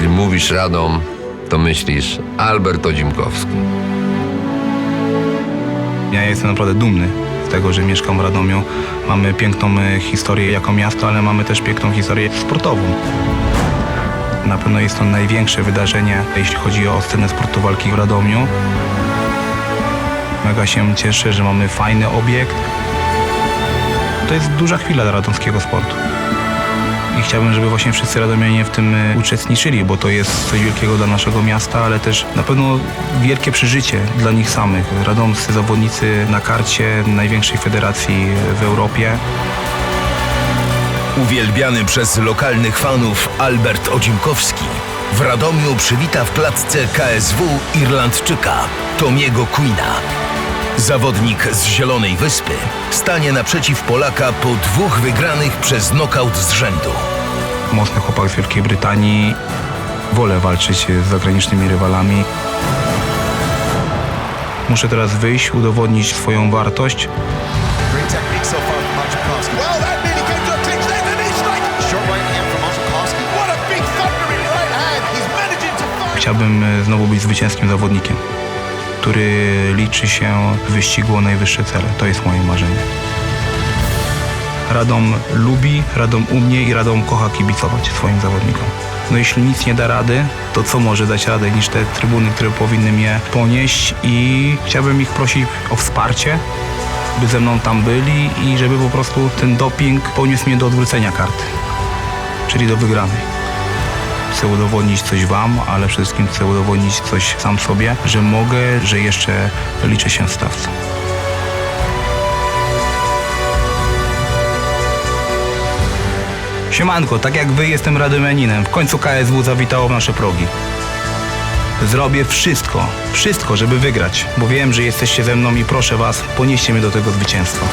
Jeśli mówisz Radom, to myślisz Albert Odzimkowski. Ja jestem naprawdę dumny z tego, że mieszkam w Radomiu. Mamy piękną e, historię jako miasto, ale mamy też piękną historię sportową. Na pewno jest to największe wydarzenie, jeśli chodzi o scenę sportu walki w Radomiu. Mega się cieszę, że mamy fajny obiekt. To jest duża chwila dla radomskiego sportu. I chciałbym, żeby właśnie wszyscy radomianie w tym e, uczestniczyli, bo to jest coś wielkiego dla naszego miasta, ale też na pewno wielkie przeżycie dla nich samych. Radomscy zawodnicy na karcie największej federacji w Europie. Uwielbiany przez lokalnych fanów Albert Odzimkowski w Radomiu przywita w klatce KSW Irlandczyka Tomiego Queena. Zawodnik z Zielonej Wyspy stanie naprzeciw Polaka po dwóch wygranych przez nokaut z rzędu. Mocny chłopak z Wielkiej Brytanii. Wolę walczyć z zagranicznymi rywalami. Muszę teraz wyjść, udowodnić swoją wartość. Chciałbym e, znowu być zwycięskim zawodnikiem, który liczy się w wyścigu o najwyższe cele. To jest moje marzenie. Radom lubi, Radom umie i Radom kocha kibicować swoim zawodnikom. No jeśli nic nie da rady, to co może dać radę niż te trybuny, które powinny mnie ponieść i chciałbym ich prosić o wsparcie, by ze mną tam byli i żeby po prostu ten doping poniósł mnie do odwrócenia karty, czyli do wygranej. Chcę udowodnić coś wam, ale przede wszystkim chcę udowodnić coś sam sobie, że mogę, że jeszcze liczę się w stawce. Siemanko, tak jak wy jestem radomianinem. W końcu KSW zawitało w nasze progi. Zrobię wszystko, wszystko, żeby wygrać, bo wiem, że jesteście ze mną i proszę was, ponieście mnie do tego zwycięstwa.